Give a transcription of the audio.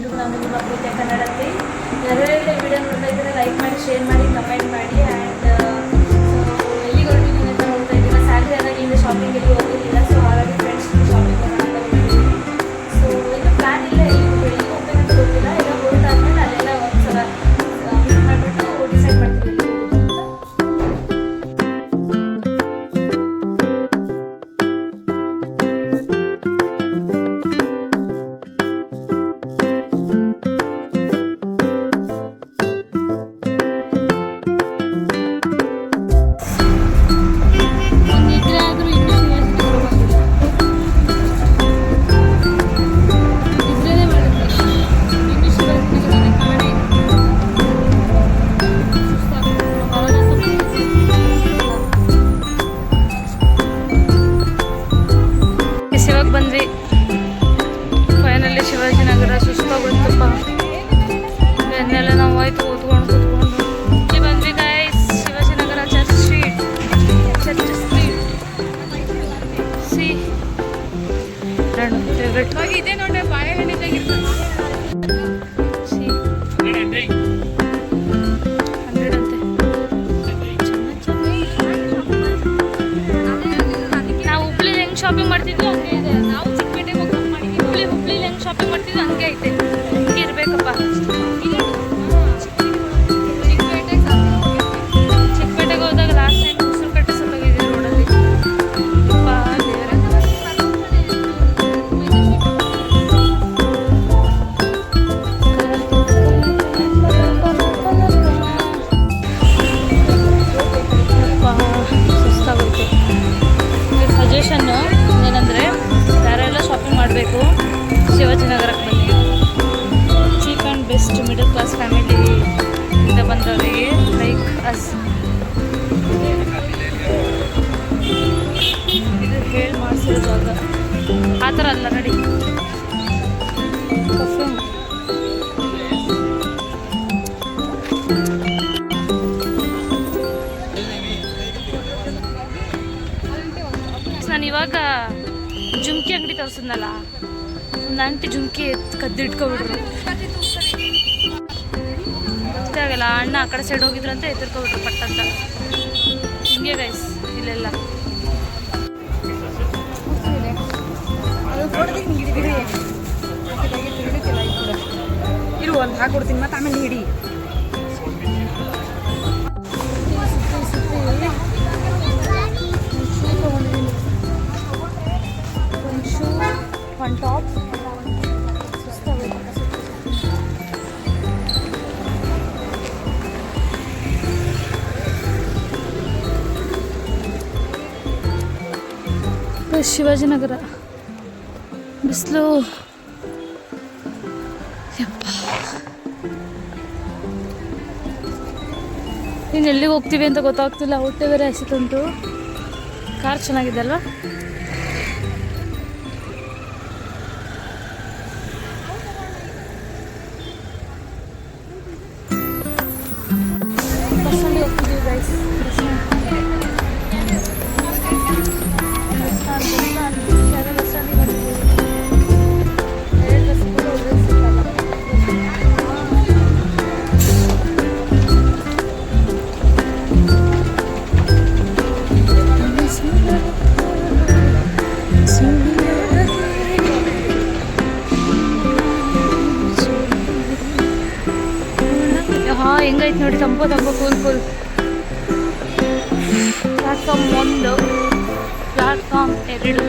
ಎಲ್ರಿಗೂ ನಾನು ನಿಮ್ಮ ಕನ್ನಡತಿ ಯಾರ್ಯಾರೆಲ್ಲ ವಿಡಿಯೋ ನೋಡ್ತಾ ಇದ್ದಾರೆ? ಲೈಕ್ ಮಾಡಿ ಶೇರ್ ಮಾಡಿ ಕಮೆಂಟ್ ಮಾಡಿ. ಬೆನ್ನೆಲ್ಲ ನಾವು ಆಯ್ತು ಕೂತ್ಕೊಂಡು ಕೂತ್ಕೊಂಡು. ಇಲ್ಲಿ ಬಂದ್ವಿ guys Shivajinagar church street. Church street. C. Favourite ಇದೆ ನೋಡ್ರಿ ಬಾಳೆಹಣ್ಣಿದ್ದಾಗಿರ್ತದೆ ನಾವು ಹುಬ್ಳಿ ಹೆಂಗೆ ಶಾಪಿಂಗ್ ಮಾಡ್ತಿದ್ವಿ ಹಂಗೆ ಇದೆ. ನಾವು ಚಿಕ್ಕಪೇಟೆಗೆ ಹೋಗಿ ಮಾಡಿದ್ವಿ ಹುಬ್ಳಿ ಹುಬ್ಳಿ ಹೆಂಗ್ ಶಾಪಿಂಗ್ ಮಾಡ್ತಿದ್ವಿ ಹಂಗೆ ಐತೆ. ಹಿಂಗೆ ಇರ್ಬೇಕಪ್ಪ. ಅಸ್ ಇದು ಹೇಳಿ ಮಾಡಿಸಿರೋ ಜಾಗ ಆ ಥರ ಅಲ್ಲ ನಡಿ. ನಾನು ಇವಾಗ ಜುಮ್ಕಿ ಅಂಗಡಿ ತೋರಿಸಿದ್ನಲ್ಲ ಒಂದು ಆಂಟಿ ಜುಮ್ಕಿ ಕದ್ದಿಟ್ಕೊಬಿಟ್ರು. ಆಗಲ್ಲ ಅಣ್ಣ ಆ ಕಡೆ ಸೈಡ್ ಹೋಗಿದ್ರು ಅಂತ ಎತ್ತಿರ್ಕೊಬಿಟ್ರು ಪಟ್ಟಂತ ಹಿಂಗೆ ಗೈಸ್ ಇಲ್ಲೆಲ್ಲ. ಇರು ಒಂದು ಹಾಕೊಡ್ತೀನಿ ಮತ್ತೆ ಆಮೇಲೆ ಹಿಡಿ ಒಂದು ಶೂ ಶಿವಾಜಿನಗರ. ಬಿಸಿಲು. ನೀನು ಎಲ್ಲಿಗೆ ಹೋಗ್ತೀವಿ ಅಂತ ಗೊತ್ತಾಗ್ತಿಲ್ಲ, ಹೊಟ್ಟೆ ಬೇರೆ ಹಸಿತುಂಟು. ಕಾರ್ ಚೆನ್ನಾಗಿದೆ ಅಲ್ವಾ? ಬಸ್ಸಲ್ಲಿ ಹೋಗ್ತಿದ್ದೀವಿ ಗೈಸ್ ಹೆಂಗೈತೆ ನೋಡಿ ತಂಪು ತಂಪು ಕೂಲ್ ಕೂಲ್ ಪ್ಲಾಟ್ಫಾರ್ಮ್ ಒಂದು ಪ್ಲಾಟ್ಫಾರ್ಮ್ ಎರಡು.